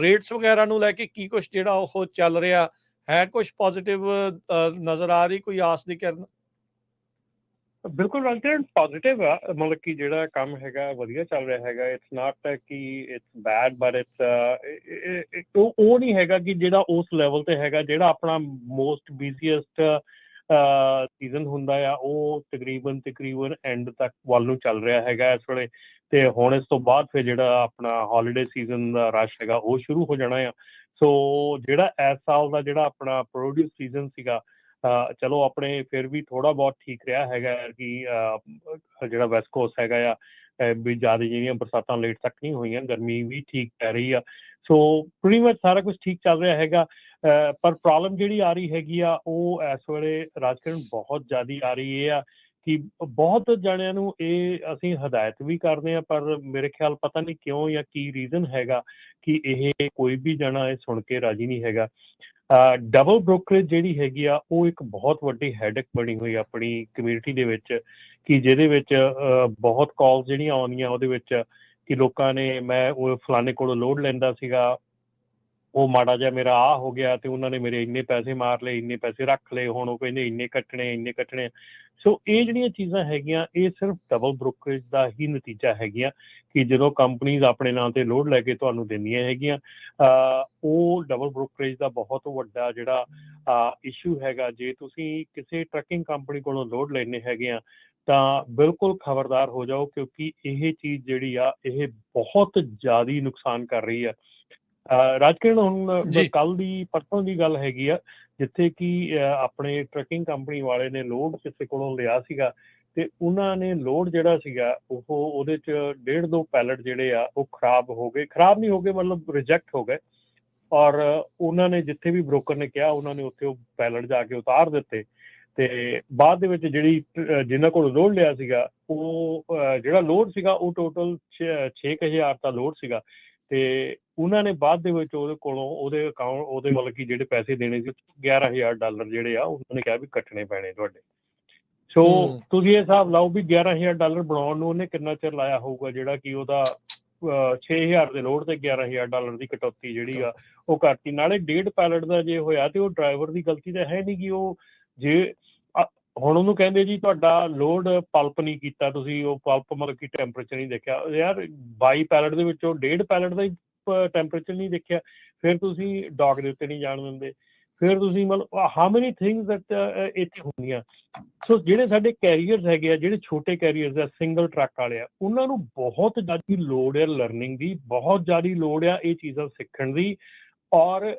Rates ਵਗੈਰਾ ਨੂੰ ਲੈ ਕੇ ਕੀ ਕੁਝ ਜਿਹੜਾ ਉਹ ਚੱਲ ਰਿਹਾ? ਹੈ ਕੁਝ ਪੋਜ਼ਿਟਿਵ ਨਜ਼ਰ ਆ ਰਹੀ? ਕੋਈ ਆਸ ਦੀ ਕਿਰਨ? ਬਿਲਕੁਲ ਰਾਜਕਰਨ ਪੋਜ਼ਿਟਿਵ ਆ। ਮਤਲਬ ਕਿ ਜਿਹੜਾ ਕੰਮ ਹੈਗਾ, ਵਧੀਆ ਚੱਲ ਰਿਹਾ ਹੈਗਾ। ਇਟਸ ਨਾਟ ਕਿ ਇਟਸ ਬੈਡ ਬਟ ਇਟਸ ਉਹ ਉਹ ਨਹੀਂ ਹੈਗਾ ਕਿ ਜਿਹੜਾ ਉਸ ਲੈਵਲ ਤੇ ਹੈਗਾ, ਜਿਹੜਾ ਆਪਣਾ ਮੋਸਟ ਬਿਜ਼ੀਐਸਟ ਸੀਜ਼ਨ ਹੁੰਦਾ ਆ, ਉਹ ਤਕਰੀਬਨ ਤਕਰੀਬਨ ਐਂਡ ਤੱਕ ਵੱਲ ਨੂੰ ਚੱਲ ਰਿਹਾ ਹੈਗਾ ਇਸ ਵੇਲੇ। ਤੇ ਹੁਣ ਇਸ ਤੋਂ ਬਾਅਦ ਫਿਰ ਜਿਹੜਾ ਆਪਣਾ ਹੌਲੀਡੇ ਸੀਜ਼ਨ ਦਾ ਰਸ਼ ਹੈਗਾ, ਉਹ ਸ਼ੁਰੂ ਹੋ ਜਾਣਾ ਆ। ਸੋ ਜਿਹੜਾ ਇਸ ਸਾਲ ਦਾ ਜਿਹੜਾ ਆਪਣਾ ਪ੍ਰੋਡਿਊਸ ਸੀਜ਼ਨ ਸੀਗਾ ਚਲੋ ਆਪਣੇ ਫਿਰ ਵੀ ਥੋੜਾ ਬਹੁਤ ਠੀਕ ਰਿਹਾ ਹੈਗਾ ਕਿ ਜਿਹੜਾ ਵੈਸਟ ਕੋਸਟ ਹੈਗਾ ਆ ਵੀ ਜ਼ਿਆਦਾ ਜਿਹੜੀਆਂ ਬਰਸਾਤਾਂ ਲੇਟ ਤੱਕ ਨਹੀਂ ਹੋਈਆਂ, ਗਰਮੀ ਵੀ ਠੀਕ ਪੈ ਰਹੀ ਆ। ਸੋ ਪ੍ਰੀਟੀ ਮਚ ਸਾਰਾ ਕੁਝ ਠੀਕ ਚੱਲ ਰਿਹਾ ਹੈਗਾ। ਪਰ ਪ੍ਰੋਬਲਮ ਜਿਹੜੀ ਆ ਰਹੀ ਹੈਗੀ ਆ, ਉਹ ਇਸ ਵੇਲੇ ਰਾਜਕਰਨ ਬਹੁਤ ਜ਼ਿਆਦੀ ਆ ਰਹੀ ਹੈ ਆ ਕਿ ਬਹੁਤ ਜਣਿਆਂ ਨੂੰ ਇਹ ਅਸੀਂ ਹਦਾਇਤ ਵੀ ਕਰਦੇ ਆ, ਪਰ ਮੇਰੇ ਖਿਆਲ ਪਤਾ ਨਹੀਂ ਕਿਉਂ ਜਾਂ ਕੀ ਰੀਜ਼ਨ ਹੈਗਾ ਕਿ ਇਹ ਕੋਈ ਵੀ ਜਣਾ ਇਹ ਸੁਣ ਕੇ ਰਾਜੀ ਨਹੀਂ ਹੈਗਾ। ਡਬਲ ਬ੍ਰੋਕਰੇਜ ਜਿਹੜੀ ਹੈਗੀ ਆ, ਉਹ ਇੱਕ ਬਹੁਤ ਵੱਡੀ ਹੈਡਕ ਬਣੀ ਹੋਈ ਆਪਣੀ ਕਮਿਊਨਿਟੀ ਦੇ ਵਿੱਚ, ਕਿ ਜਿਹਦੇ ਵਿੱਚ ਬਹੁਤ ਕਾਲ ਜਿਹੜੀਆਂ ਆਉਂਦੀਆਂ ਉਹਦੇ ਵਿੱਚ, ਕਿ ਲੋਕਾਂ ਨੇ, ਮੈਂ ਉਹ ਫਲਾਣੇ ਕੋਲੋਂ ਲੋਡ ਲੈਂਦਾ ਸੀਗਾ ਉਹ ਮਾੜਾ ਜਿਹਾ ਮੇਰਾ ਆ ਹੋ ਗਿਆ ਤੇ ਉਹਨਾਂ ਨੇ ਮੇਰੇ ਇੰਨੇ ਪੈਸੇ ਮਾਰ ਲਏ, ਇੰਨੇ ਪੈਸੇ ਰੱਖ ਲਏ, ਹੁਣ ਉਹ ਕਹਿੰਦੇ ਇੰਨੇ ਕੱਟਣੇ ਇੰਨੇ ਕੱਟਣੇ। ਸੋ ਇਹ ਜਿਹੜੀਆਂ ਚੀਜ਼ਾਂ ਹੈਗੀਆਂ, ਇਹ ਸਿਰਫ ਡਬਲ ਬ੍ਰੋਕਰੇਜ ਦਾ ਹੀ ਨਤੀਜਾ ਹੈਗੀਆਂ ਕਿ ਜਦੋਂ ਕੰਪਨੀਆਂ ਆਪਣੇ ਨਾਂ ਤੇ ਲੋਡ ਲੈ ਕੇ ਤੁਹਾਨੂੰ ਦਿੰਦੀਆਂ ਹੈਗੀਆਂ ਉਹ ਡਬਲ ਬ੍ਰੋਕਰੇਜ ਦਾ ਬਹੁਤ ਵੱਡਾ ਜਿਹੜਾ ਇਸ਼ੂ ਹੈਗਾ। ਜੇ ਤੁਸੀਂ ਕਿਸੇ ਟਰੱਕਿੰਗ ਕੰਪਨੀ ਕੋਲੋਂ ਲੋਡ ਲੈਣੇ ਹੈਗੇ ਆ, ਤਾਂ ਬਿਲਕੁਲ ਖਬਰਦਾਰ ਹੋ ਜਾਓ ਕਿਉਂਕਿ ਇਹ ਚੀਜ਼ ਜਿਹੜੀ ਆ, ਇਹ ਬਹੁਤ ਜ਼ਿਆਦਾ ਨੁਕਸਾਨ ਕਰ ਰਹੀ ਆ। ਰਾਜਕਿਰਨ ਹੁਣ ਕੱਲ ਦੀ ਪਰਸੋਂ ਦੀ ਗੱਲ ਹੈਗੀ ਆ ਜਿੱਥੇ ਕਿ ਆਪਣੇ ਟਰੱਕਿੰਗ ਕੰਪਨੀ ਵਾਲੇ ਨੇ ਲੋਡ ਕਿਸੇ ਕੋਲੋਂ ਲਿਆ ਸੀਗਾ ਤੇ ਉਹਨਾਂ ਨੇ ਲੋਡ ਜਿਹੜਾ ਸੀਗਾ ਉਹ ਉਹਦੇ ਚ ਡੇਢ ਦੋ ਪੈਲਟ ਜਿਹੜੇ ਆ ਉਹ ਖਰਾਬ ਹੋ ਗਏ। ਖਰਾਬ ਨਹੀਂ ਹੋ ਗਏ ਮਤਲਬ ਰਿਜੈਕਟ ਹੋ ਗਏ। ਔਰ ਉਹਨਾਂ ਨੇ ਜਿੱਥੇ ਵੀ ਬ੍ਰੋਕਰ ਨੇ ਕਿਹਾ ਉਹਨਾਂ ਨੇ ਉੱਥੇ ਉਹ ਪੈਲਟ ਜਾ ਕੇ ਉਤਾਰ ਦਿੱਤੇ ਤੇ ਬਾਅਦ ਦੇ ਵਿੱਚ ਜਿਹੜੀ ਜਿਨ੍ਹਾਂ ਕੋਲ ਲੋਡ ਲਿਆ ਸੀਗਾ ਉਹ ਜਿਹੜਾ ਲੋਡ ਸੀਗਾ ਉਹ ਟੋਟਲ 6000 ਦਾ ਲੋਡ ਸੀਗਾ ਤੇ ਉਹਨਾਂ ਨੇ ਬਾਅਦ ਦੇ ਵਿੱਚ ਉਹਦੇ ਕੋਲੋਂ ਉਹਦੇ ਅਕਾਊਂਟ ਉਹਦੇ ਮਤਲਬ ਕਿ ਜਿਹੜੇ ਪੈਸੇ ਦੇਣੇ ਸੀ 11000 ਡਾਲਰ ਜਿਹੜੇ ਆ ਉਹਨਾਂ ਨੇ ਕਿਹਾ ਵੀ ਕੱਟਣੇ ਪੈਣੇ ਤੁਹਾਡੇ। ਸੋ ਤੁਸੀਂ ਇਹ ਹਿਸਾਬ ਲਾਓ ਵੀ 11000 ਡਾਲਰ ਬਣਾਉਣ ਨੂੰ ਉਹਨੇ ਕਿੰਨਾ ਚਿਰ ਲਾਇਆ ਹੋਊਗਾ ਜਿਹੜਾ ਕਿ ਉਹਦਾ 6000 ਦੇ ਲੋਡ ਤੇ 11000 ਡਾਲਰ ਦੀ ਕਟੌਤੀ ਜਿਹੜੀ ਆ ਉਹ ਕਰਤੀ। ਨਾਲੇ ਡੇਢ ਪੈਲਟ ਦਾ ਜੇ ਹੋਇਆ ਤੇ ਉਹ ਡਰਾਈਵਰ ਦੀ ਗਲਤੀ ਤਾਂ ਹੈ ਨਹੀਂ ਕਿ ਉਹ ਜੇ ਹੁਣ ਉਹਨੂੰ ਕਹਿੰਦੇ ਜੀ ਤੁਹਾਡਾ ਲੋਡ ਪਲਪ ਨਹੀਂ ਕੀਤਾ ਤੁਸੀਂ ਉਹ ਪਲਪ ਮਤਲਬ ਕਿ ਟੈਂਪਰੇਚਰ ਨਹੀਂ ਦੇਖਿਆ। ਯਾਰ 22 ਪੈਲਟ ਦੇ ਵਿੱਚੋਂ ਡੇਢ ਪੈਲਟ ਦਾ ਹੀ ਟੈਂਪਰੇਚਰ ਨਹੀਂ ਦੇਖਿਆ, ਫਿਰ ਤੁਸੀਂ ਡੌਕ ਦੇ ਉੱਤੇ ਨਹੀਂ ਜਾਣ ਦਿੰਦੇ। ਫਿਰ ਤੁਸੀਂ ਮਤਲਬ ਹਾਊ ਮਨੀ ਥਿੰਗਸ ਦੈਟ ਇੱਥੇ ਹੁੰਦੀਆਂ। ਸੋ ਜਿਹੜੇ ਸਾਡੇ ਕੈਰੀਅਰਸ ਹੈਗੇ ਆ, ਜਿਹੜੇ ਛੋਟੇ ਕੈਰੀਅਰਸ ਆ ਸਿੰਗਲ ਟਰੱਕ ਵਾਲੇ ਆ, ਉਹਨਾਂ ਨੂੰ ਬਹੁਤ ਜ਼ਿਆਦਾ ਲੋੜ ਹੈ ਲਰਨਿੰਗ ਦੀ, ਬਹੁਤ ਜ਼ਿਆਦਾ ਲੋੜ ਆ ਇਹ ਚੀਜ਼ਾਂ ਸਿੱਖਣ ਦੀ। ਔਰ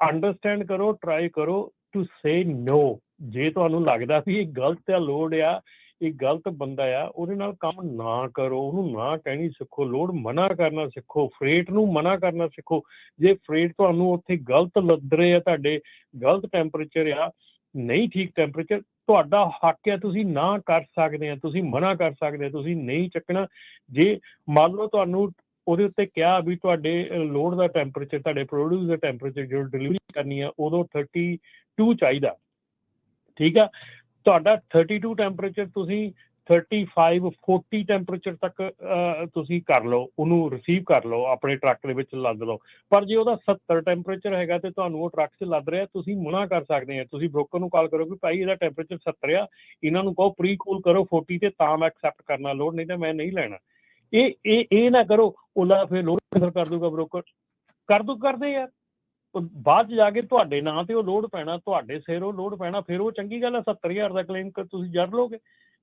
ਅੰਡਰਸਟੈਂਡ ਕਰੋ ਟਰਾਈ ਕਰੋ ਟੂ ਸੇ ਨੋ ਜੇ ਤੁਹਾਨੂੰ ਲੱਗਦਾ ਵੀ ਇਹ ਗਲਤ ਹੈ ਲੋੜ ਆ ਇਹ ਗਲਤ ਬੰਦਾ ਆ, ਉਹਦੇ ਨਾਲ ਕੰਮ ਨਾ ਕਰੋ, ਉਹਨੂੰ ਨਾ ਕਹਿਣੀ ਸਿੱਖੋ, ਲੋੜ ਮਨਾ ਕਰਨਾ ਸਿੱਖੋ, ਫਰੇਟ ਨੂੰ ਮਨਾ ਕਰਨਾ ਸਿੱਖੋ। ਜੇ ਫਰੇਟ ਤੁਹਾਨੂੰ ਉੱਥੇ ਗਲਤ ਲੱਦ ਰਹੇ ਆ, ਤੁਹਾਡੇ ਗਲਤ ਟੈਂਪਰੇਚਰ ਆ, ਨਹੀਂ ਠੀਕ ਟੈਂਪਰੇਚਰ, ਤੁਹਾਡਾ ਹੱਕ ਹੈ ਤੁਸੀਂ ਨਾ ਕਰ ਸਕਦੇ ਆ, ਤੁਸੀਂ ਮਨਾ ਕਰ ਸਕਦੇ ਆ, ਤੁਸੀਂ ਨਹੀਂ ਚੱਕਣਾ। ਜੇ ਮੰਨ ਲਓ ਤੁਹਾਨੂੰ ਉਹਦੇ ਉੱਤੇ ਕਿਹਾ ਵੀ ਤੁਹਾਡੇ ਲੋਡ ਦਾ ਟੈਂਪਰੇਚਰ, ਤੁਹਾਡੇ ਪ੍ਰੋਡਿਊਸ ਦਾ ਟੈਂਪਰੇਚਰ ਜੋ ਡਿਲੀਵਰੀ ਕਰਨੀ ਆ, ਉਦੋਂ 32 ਚਾਹੀਦਾ। ਠੀਕ ਆ? ਤੁਹਾਡਾ 32 ਟੈਂਪਰੇਚਰ ਤੁਸੀਂ 35 40 ਟੈਂਪਰੇਚਰ ਤੱਕ ਤੁਸੀਂ ਕਰ ਲਓ, ਉਹਨੂੰ ਰਿਸੀਵ ਕਰ ਲਓ, ਆਪਣੇ ਟਰੱਕ ਦੇ ਵਿੱਚ ਲੱਦ ਲਓ। ਪਰ ਜੇ ਉਹਦਾ 70 ਟੈਂਪਰੇਚਰ ਹੈਗਾ ਤੇ ਤੁਹਾਨੂੰ ਉਹ ਟਰੱਕ 'ਚ ਲੱਦ ਰਿਹਾ, ਤੁਸੀਂ ਮਨਾ ਕਰ ਸਕਦੇ ਆ। ਤੁਸੀਂ ਬ੍ਰੋਕਰ ਨੂੰ ਕਾਲ ਕਰੋ ਕਿ ਭਾਈ ਇਹਦਾ ਟੈਂਪਰੇਚਰ 70 ਆ, ਇਹਨਾਂ ਨੂੰ ਕਹੋ ਪ੍ਰੀ ਕੂਲ ਕਰੋ 40 ਤੇ ਤਾਂ ਮੈਂ ਐਕਸੈਪਟ ਕਰਨਾ ਲੋਡ ਨਹੀਂ ਤਾਂ ਮੈਂ ਨਹੀਂ ਲੈਣਾ। ਇਹ ਇਹ ਇਹ ਨਾ ਕਰੋ ਉਹਲਾ ਫਿਰ ਲੋਡ ਕੈਂਸਲ ਕਰ ਦੂਗਾ ਬ੍ਰੋਕਰ ਕਰ ਦੂ, ਕਰਦੇ ਯਾਰ ਬਾਅਦ ਜਾ ਕੇ ਤੁਹਾਡੇ ਨਾਂ ਤੇ ਉਹ ਲੋਡ ਪੈਣਾ ਤੁਹਾਡੇ ਸਿਰ ਉਹ ਲੋਡ ਪੈਣਾ ਫਿਰ ਉਹ ਚੰਗੀ ਗੱਲ ਹੈ 70000 ਦਾ ਕਲੇਮ ਕਰ ਤੁਸੀਂ ਜੜ ਲੋਗੇ